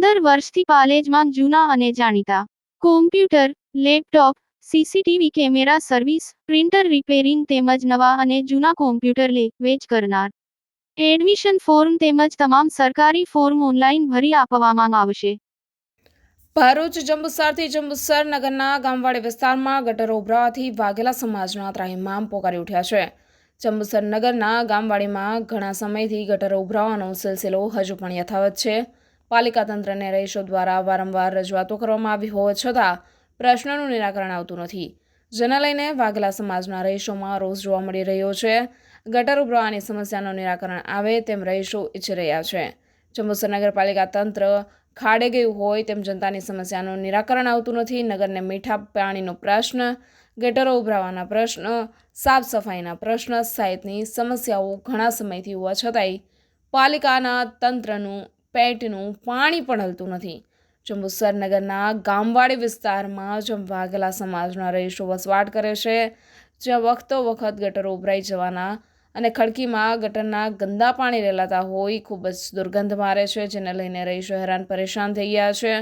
વર્ષથી પાલેજમાં જૂના અને જાણીતા. Computer laptop CCTV camera service printer repairing તેમજ નવા અને જૂના કોમ્પ્યુટર લે, વેચ કરનાર. એડમિશન ફોર્મ તેમજ તમામ સરકારી ફોર્મ ઓનલાઈન ભરી આપવામાં આવશે. ભરૂચ, જંબુસરથી જંબુસર નગરના ગામવાડી વિસ્તારમાં ગટરો ઉભરાવાથી વાઘેલા સમાજના ત્રાહિમામ પોકારી ઉઠ્યા છે. જંબુસર નગરના ગામવાડીમાં ઘણા સમયથી ગટરો ઉભરાવાનો સિલસિલો હજુ પણ યથાવત છે. પાલિકા તંત્રને રહીશો દ્વારા વારંવાર રજૂઆતો કરવામાં આવી હોવા છતાં પ્રશ્નનું નિરાકરણ આવતું નથી. જેને લઈને વાઘેલા સમાજના રહીશોમાં રોષ જોવા મળી રહ્યો છે. ગટર ઉભરાવાની સમસ્યાનું નિરાકરણ આવે તેમ રહીશો ઈચ્છી રહ્યા છે. જંબુસર નગરપાલિકા તંત્ર ખાડે ગયું હોય તેમ જનતાની સમસ્યાનું નિરાકરણ આવતું નથી. નગરને મીઠા પાણીનો પ્રશ્ન, ગટરો ઉભરાવાના પ્રશ્ન, સાફ સફાઈના પ્રશ્ન સહિતની સમસ્યાઓ ઘણા સમયથી હોવા છતાંય પાલિકાના તંત્રનું પેટનું પાણી પણ હલતું નથી. જંબુસર નગરના ગામવાડી વિસ્તારમાં જ સમાજના રહીશો વસવાટ કરે છે, જ્યાં વખતો વખત ગટરો ઉભરાઈ જવાના અને ખડકીમાં ગટરના ગંદા પાણી રેલાતા હોય ખૂબ જ દુર્ગંધ મારે છે, જેને લઈને રહીશો હેરાન પરેશાન થઈ ગયા છે.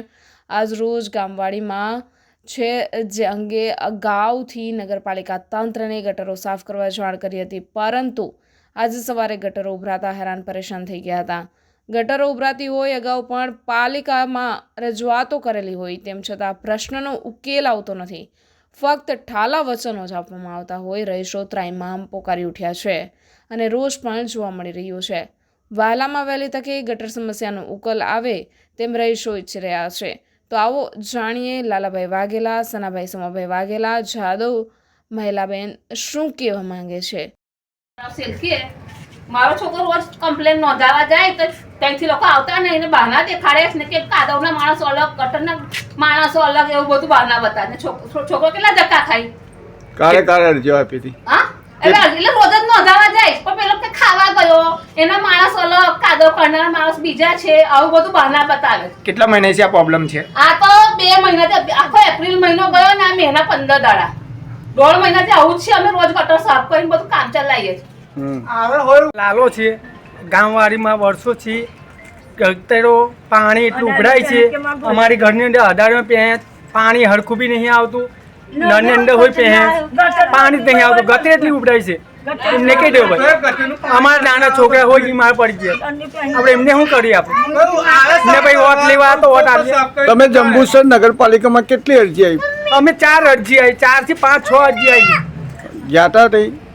આજ રોજ ગામવાડીમાં છે, જે અંગે અગાઉથી નગરપાલિકા તંત્રને ગટરો સાફ કરવા જાણ કરી હતી, પરંતુ આજે સવારે ગટરો ઉભરાતા હેરાન પરેશાન થઈ ગયા હતા. ગટરો ઉભરાતી હોય, અગાઉ પણ પાલિકામાં રજૂઆતો કરેલી હોય, તેમ છતાં પ્રશ્નનો ઉકેલ આવતો નથી. ફક્ત ઠાલા વચનો જ આપવામાં આવતા હોય, રહીશો ત્રાઇમામ પોકારી ઉઠ્યા છે અને રોષ પણ જોવા મળી રહ્યો છે. વહેલામાં વહેલી તકે ગટર સમસ્યાનો ઉકેલ આવે તેમ રહીશો ઈચ્છી રહ્યા છે. તો આવો જાણીએ લાલાભાઈ વાઘેલા, સનાભાઈ સમાભાઈ વાઘેલા, જાદવ મહિલાબેન શું કહેવા માંગે છે? મારો છોકરો રોજ કમ્પ્લેન નોંધાવા જાય તો ત્યાંથી લોકો આવતા નહીં ને બહાના દેખાડે છે ને કે કાદવના માણસો અલગ કટરના માણસો અલગ એવું બધું બહાના બતાવે. છોકરો છોકરો કેટલા ધક્કા ખાય? કારે કારે અરજીઓ આપી હતી હા? એટલે એટલે રોજ જ નોંધાવા જાય. પણ પેલો કે ખાવા ગયો એના માણસ અલગ કાદવ કરનાર માણસ બીજા છે આવું બધું બહાના બતાવે. કેટલા મહિનાથી આ પ્રોબ્લેમ છે? આ તો બે મહિનાથી આખો એપ્રિલ મહિનો ગયો ને આ મહિના પંદર દાડા. દોઢ મહિનાથી આવું જ છે અમે રોજ કટર સાફ કરીને બધું કામ ચલાવીએ છીએ. હમ. લાલો છે ગામવાડીમાં વર્ષોથી ગટરો પાણી એટલું ઉભરાય છે. અમારી ઘરની અંદર અઢારમાં પહે પાણી હરખું બી નહીં આવતું. નાની અંદર હોય પહે પાણી જ નહીં આવતું. ગતે એટલી ઉભરાય છે. એમને કહી દેવું ભાઈ અમારા નાના છોકરા હોય બીમાર પડી ગયા. આપણે એમને શું કરીએ આપણે? એમને ભાઈ વોટ લેવા તો વોટ આપીએ. તમે જંબુસર નગરપાલિકામાં કેટલી અરજી આવી? અમે ચાર અરજી આવી ચારથી પાંચ છ અરજી આવી. ગયા હતા